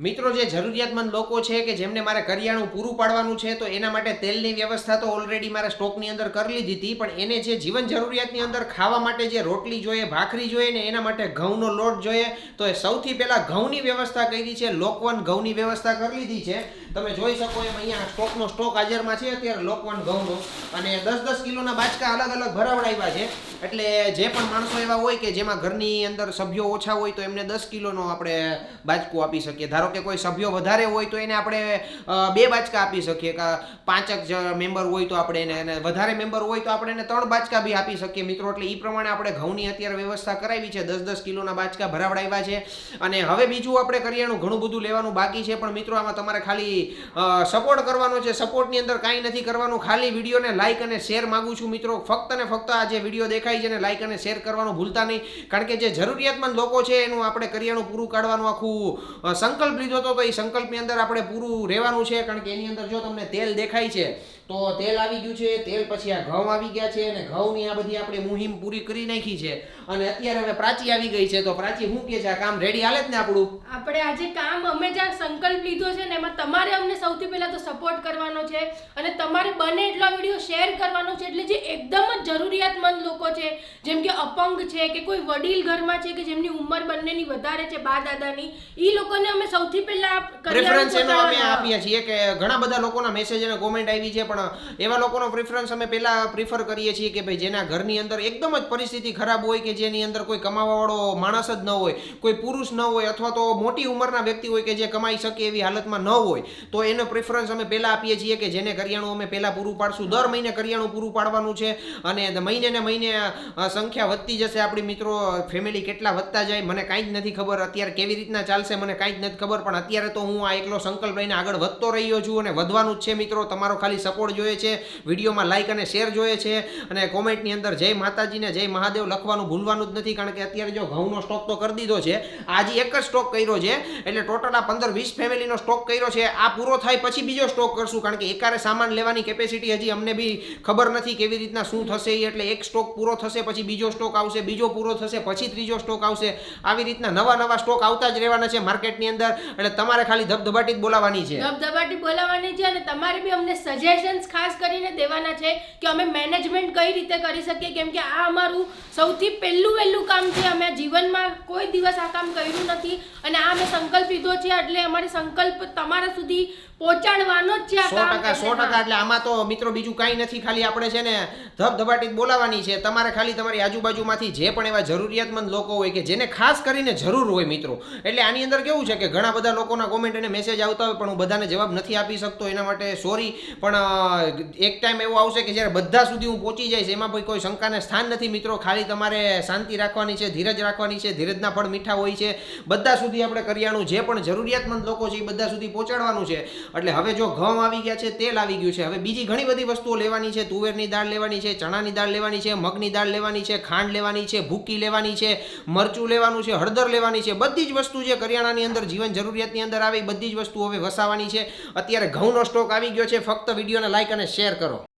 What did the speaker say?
મિત્રો, જે જરૂરિયાતમંદ લોકો છે કે જેમને મારે કરિયાણું પૂરું પાડવાનું છે, તો એના માટે તેલની વ્યવસ્થા તો ઓલરેડી મારે સ્ટોકની અંદર કરી લીધી હતી, પણ એને જે જીવન જરૂરિયાતની અંદર ખાવા માટે જે રોટલી જોઈએ, ભાખરી જોઈએ ને એના માટે ઘઉંનો લોટ જોઈએ, તો એ સૌથી પહેલાં ઘઉંની વ્યવસ્થા કરી છે, લોકવન ઘઉંની વ્યવસ્થા કરી લીધી છે. તમે જોઈ શકો એમ અહીંયા સ્ટોકનો સ્ટોક હાજરમાં છે, અત્યારે લોકવન ઘઉંનો. અને દસ દસ કિલોના બાચકા અલગ અલગ ભરાવડાવ્યા છે. એટલે જે પણ માણસો એવા હોય કે જેમાં ઘરની અંદર સભ્યો ઓછા હોય તો એમને દસ કિલોનો આપણે બાચકું આપી શકીએ. ધારો કે કોઈ સભ્યો વધારે હોય તો એને આપણે બે બાચકા આપી શકીએ. કે પાંચક જ મેમ્બર હોય તો આપણે એને વધારે મેમ્બર હોય તો આપણે એને ત્રણ બાચકા બી આપી શકીએ મિત્રો. એટલે એ પ્રમાણે આપણે ઘઉંની અત્યારે વ્યવસ્થા કરાવી છે. દસ દસ કિલોના બાચકા ભરાવડાવ્યા છે. અને હવે બીજું આપણે કરિયાણું ઘણું બધું લેવાનું બાકી છે. પણ મિત્રો, આમાં તમારે ખાલી સપોર્ટ કરવાનો છે. સપોર્ટની અંદર કાંઈ નથી કરવાનું. ખાલી વિડીયોને લાઇક અને શેર માગું છું મિત્રો. ફક્ત ને ફક્ત આ જે વીડિયો દેખાય છે ને લાઇક અને શેર કરવાનું ભૂલતા નહીં. કારણ કે જે જરૂરિયાતમંદ લોકો છે, એનું આપણે કરિયાણું પૂરું કાઢવાનું આખું સંકલ્પ લીધો હતો તો એ સંકલ્પની અંદર આપણે પૂરું રહેવાનું છે. કારણ કે એની અંદર જો તમને તેલ દેખાય છે તો તેલ આવી ગયું છે તેલ પછી આ ઘઉં આવી ગયા છે અને ઘઉંની આ બધી આપણે મુહિમ પૂરી કરી નાખી છે. અને અત્યારે હવે પ્રાચી આવી ગઈ છે તો પ્રાચી શું કે છે? આ કામ રેડી હાલે જ ને આપણું? આપણે આજે કામ અમે જ્યાં સંકલ્પ લીધો છે ને એમાં તમારે અમને સૌથી પહેલા તો સપોર્ટ કરવાનો છે અને તમારે બને એટલો વીડિયો શેર કરવાનો છે એટલે જે એકદમ જ જરૂરિયાતમંદ લોકો છે જેમ કે અપંગ છે કે કોઈ વડીલ ઘરમાં છે કે જેમની ઉંમર બંનેની વધારે છે બા દાદાની એ લોકોને અમે સૌથી પહેલા પ્રેફરન્સ એનો અમે આપીએ છીએ કે ઘણા બધા લોકોના મેસેજ અને કોમેન્ટ આવી છે પણ એવા લોકોનો પ્રિફરન્સ અમે પહેલાં પ્રિફર કરીએ છીએ કે ભાઈ જેના ઘરની અંદર એકદમ જ પરિસ્થિતિ ખરાબ હોય કે જેની અંદર કોઈ કમાવાવાળો માણસ જ ન હોય, કોઈ પુરુષ ન હોય અથવા તો મોટી ઉંમરના વ્યક્તિ હોય કે જે કમાઈ શકે એવી હાલતમાં ન હોય, તો એનો પ્રિફરન્સ અમે પહેલાં આપીએ છીએ કે જેને કરિયાણું અમે પહેલાં પૂરું પાડશું. દર મહિને કરિયાણું પૂરું પાડવાનું છે અને મહિને ને મહિને સંખ્યા વધતી જશે. આપણી મિત્રો ફેમિલી કેટલા વધતા જાય મને કાંઈ જ નથી ખબર. અત્યારે કેવી રીતના ચાલશે મને કાંઈ જ નથી ખબર. પણ અત્યારે તો હું આ એકલો સંકલ્પ લઈને આગળ વધતો રહ્યો છું અને વધવાનું જ છે મિત્રો. તમારો ખાલી સપોર્ટ જોઈએ છે, વિડીયોમાં લાઇક અને શેર જોઈએ છે અને કોમેન્ટની અંદર જય માતાજીને જય મહાદેવ લખવાનું ભૂલવાનું જ નથી કારણ કે અત્યારે જો ઘઉંનો સ્ટોક તો કરી દીધો છે, આજે એક જ સ્ટોક કર્યો છે, એટલે ટોટલ આ પંદર વીસ ફેમિલીનો સ્ટોક કર્યો છે, આ પૂરો થાય પછી બીજો સ્ટોક કરશું કારણ કે એકારે સામાન લેવાની કેપેસિટી હજી અમને બી ખબર નથી કેવી રીતના શું થશે એટલે એક સ્ટોક પૂરો થશે પછી બીજો સ્ટોક આવશે, બીજો પૂરો થશે પછી ત્રીજો સ્ટોક આવશે, આવી રીતના નવા નવા સ્ટોક આવતા જ રહેવાના છે માર્કેટની અંદર, એટલે તમારે ખાલી ધબધબાટી જ બોલાવાની છે. ધબધબાટી બોલાવવાની છે અને તમારે બી અમને સજેશન્સ ખાસ કરીને દેવાના છે કે અમે મેનેજમેન્ટ કઈ રીતે કરી શકીએ? કેમ કે આ અમારું સૌથી પહેલું વહેલું કામ છે. અમે જીવનમાં કોઈ દિવસ આ કામ કર્યું નથી અને આ અમે સંકલ્પ લીધો છે. એટલે અમારે સંકલ્પ તમારા સુધી પહોંચાડવાનો જ છે સો ટકા સો ટકા. એટલે આમાં તો મિત્રો બીજું કાંઈ નથી. ખાલી આપણે છે ને ધબધબાટી બોલાવાની છે. તમારે ખાલી તમારી આજુબાજુમાંથી જે પણ એવા જરૂરિયાતમંદ લોકો હોય કે જેને ખાસ કરીને જરૂર હોય મિત્રો. એટલે આની અંદર કેવું છે કે ઘણા બધા લોકોના કોમેન્ટ અને મેસેજ આવતા હોય પણ હું બધાને જવાબ નથી આપી શકતો. એના માટે સોરી પણ એક ટાઈમ એવો આવશે કે જ્યારે બધા સુધી હું પહોંચી જઈશ, એમાં કોઈ કોઈ શંકાને સ્થાન નથી મિત્રો. ખાલી તમારે શાંતિ રાખવાની છે, ધીરજ રાખવાની છે, ધીરજના ફળ મીઠા હોય છે. બધા સુધી આપણે કરિયાણું જે પણ જરૂરિયાતમંદ લોકો છે એ બધા સુધી પહોંચાડવાનું છે. એટલે હવે જો ઘઉં આવી ગયા છે, તેલ આવી ગયું છે. હવે બીજી ઘણી બધી વસ્તુઓ લેવાની છે. તુવેરની દાળ લેવાની છે, ચણાની દાળ લેવાની છે, મગની દાળ લેવાની છે, ખાંડ લેવાની છે, ભૂકી લેવાની છે, મરચું લેવાનું છે, હળદર લેવાની છે. બધી જ વસ્તુ જે કરિયાણાની અંદર, જીવન જરૂરિયાતની અંદર આવે બધી જ વસ્તુ હવે વસાવાની છે. અત્યારે ઘઉંનો સ્ટોક આવી ગયો છે. ફક્ત વિડીયોને લાઈક અને શેર કરો.